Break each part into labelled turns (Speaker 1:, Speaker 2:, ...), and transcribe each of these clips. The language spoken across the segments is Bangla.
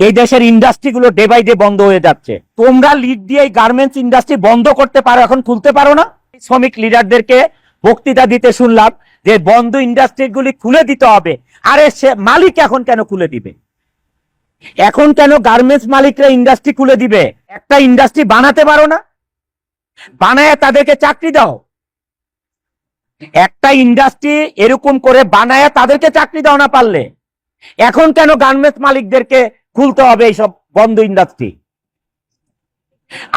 Speaker 1: এই দেশের ইন্ডাস্ট্রি গুলো ডে বাই ডে বন্ধ হয়ে যাচ্ছে। তোমরা লিড দিয়ে এই গার্মেন্টস ইন্ডাস্ট্রি বন্ধ করতে পারো, এখন খুলতে পারো না। শ্রমিক লিডারদেরকে বক্তৃতা দিতে শুনলাম যে বন্ধ ইন্ডাস্ট্রি গুলি খুলে দিতে হবে। আরে সে মালিক এখন কেন খুলে দিবে? এখন কেন গার্মেন্টস মালিকরা ইন্ডাস্ট্রি খুলে দিবে? একটা ইন্ডাস্ট্রি বানাতে পারো না। বানায় তাদেরকে চাকরি দাও। একটা ইন্ডাস্ট্রি এরকম করে বানায় তাদেরকে চাকরি দাও না পারলে। এখন কেন গার্মেন্টস মালিকদেরকে খুলতে হবে এইসব বন্ধ ইন্ডাস্ট্রি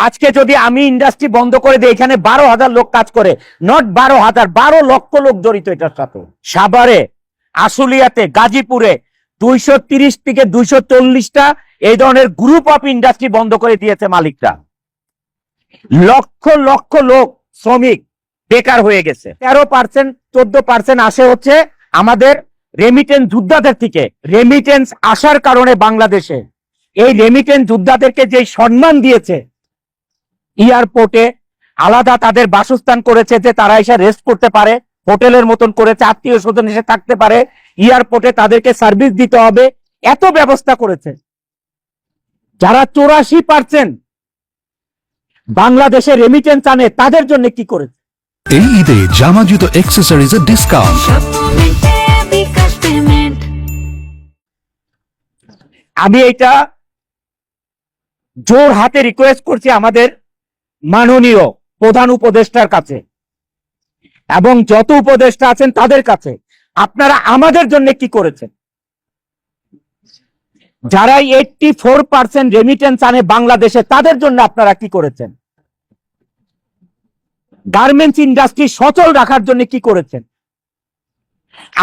Speaker 1: আজকে যদি আমি ইন্ডাস্ট্রি বন্ধ করে দিই, এখানে বারো হাজার লোক কাজ করে নট বারো হাজার, বারো লক্ষ লোক জড়িত এটার সাথে। সাভারে, আশুলিয়াতে, গাজীপুরে, দুইশো তিরিশ থেকে দুইশো চল্লিশটা এই ধরনের গ্রুপ অফ ইন্ডাস্ট্রি বন্ধ করে দিয়েছে মালিকরা। লক্ষ লক্ষ লোক শ্রমিক বেকার হয়ে গেছে। তেরো পার্সেন্ট চোদ্দ পার্সেন্ট আসে হচ্ছে আমাদের রেমিটেন্স যোদ্ধাদের থেকে রেমিটেন্স আসার কারণে বাংলাদেশে। এই রেমিটেন্স যোদ্ধাদেরকে যে সম্মান দিয়েছে এয়ারপোর্টে আলাদা তাদের বাসস্থান করেছে যে তারা এসে রেস্ট করতে পারে হোটেলের মতন করেছে আত্মীয় স্বজন এসে থাকতে পারে এয়ারপোর্টে তাদেরকে সার্ভিস দিতে হবে এত ব্যবস্থা করেছে। যারা চৌরাশি পার্সেন্ট বাংলাদেশে রেমিটেন্স আনে তাদের জন্য কি করেছে?
Speaker 2: এই ঈদে জামা জুতো অ্যাক্সেসরিজের ডিসকাউন্ট
Speaker 1: আমি এটা জোর হাতে রিকোয়েস্ট করছি আমাদের মাননীয় প্রধান উপদেষ্টার কাছে। এবং যত উপদেষ্টা আছেন তাদের কাছে। আপনারা আমাদের জন্য কি করেছেন? যারা এইটটি ফোর পার্সেন্ট রেমিটেন্স আনে বাংলাদেশে, তাদের জন্য আপনারা কি করেছেন? গার্মেন্টস ইন্ডাস্ট্রি সচল রাখার জন্য কি করেছেন?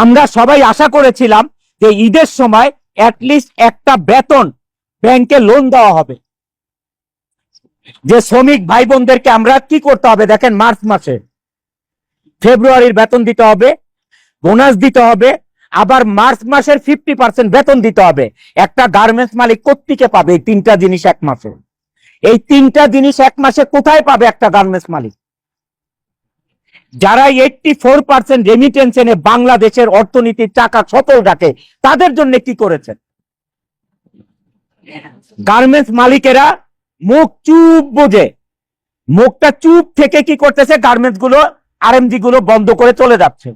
Speaker 1: আমরা সবাই আশা করেছিলাম যে ঈদের সময় অ্যাটলিস্ট একটা বেতন ব্যাংকে লোন দেওয়া হবে। যে শ্রমিক ভাই বোনদেরকে আমরা কি করতে হবে দেখেন, মার্চ মাসে ফেব্রুয়ারির বেতন দিতে হবে বোনাস দিতে হবে, আবার মার্চ মাসের ফিফটি পার্সেন্ট বেতন দিতে হবে। একটা গার্মেন্টস মালিক কোত্থেকে পাবে এই তিনটা জিনিস এক মাসে? এই তিনটা জিনিস এক মাসে কোথায় পাবে একটা গার্মেন্টস মালিক? যারা এইটটি ফোর পার্সেন্ট রেমিটেন্স এনে বাংলাদেশের অর্থনীতির টাকা সচল রাখে, তাদের জন্য কি করেছেন? গার্মেন্টস মালিকেরা মুখ চুপ বোঝে। মুখটা চুপ থেকে কি করতেছে? গার্মেন্টসগুলো আরএমজি গুলো বন্ধ করে চলে যাচ্ছে।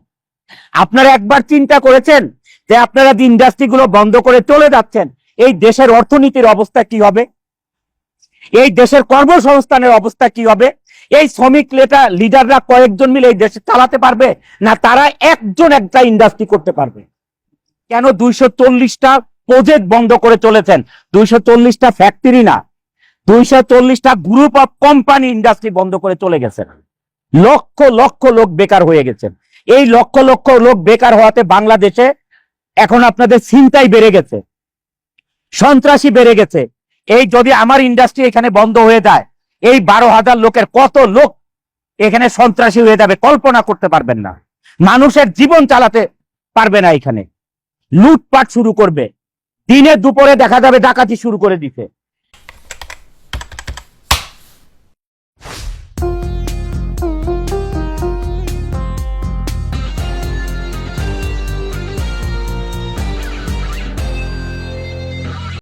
Speaker 1: আপনারা একবার চিন্তা করেছেন যে আপনারা ইন্ডাস্ট্রি গুলো বন্ধ করে চলে যাচ্ছেন, এই দেশের অর্থনীতির অবস্থা কি হবে? এই দেশের কর্মসংস্থানের অবস্থা কি হবে? এই শ্রমিক লেটা লিডাররা কয়েকজন মিলে এই দেশে চালাতে পারবে? না তারা একজন একটা ইন্ডাস্ট্রি করতে পারবে? কেন দুইশো চল্লিশটা প্রজেক্ট বন্ধ করে চলেছেন? দুইশো চল্লিশটা ফ্যাক্টরি না। দুইশো চল্লিশটা গ্রুপ অফ কোম্পানি ইন্ডাস্ট্রি বন্ধ করে চলে গেছেন। লক্ষ লক্ষ লোক বেকার হয়ে গেছেন। এই লক্ষ লক্ষ লোক বেকার হওয়াতে বাংলাদেশে এখন আপনাদের চিন্তাই বেড়ে গেছে। সন্ত্রাসী বেড়ে গেছে। এই যদি আমার ইন্ডাস্ট্রি এখানে বন্ধ হয়ে যায় এই বারো হাজার লোকের কত লোক এখানে সন্ত্রাসী হয়ে যাবে কল্পনা করতে পারবেন না। মানুষের জীবন চালাতে পারবে না এখানে। লুটপাট শুরু করবে। দিনে দুপুরে দেখা যাবে ডাকাতি শুরু করে দিতে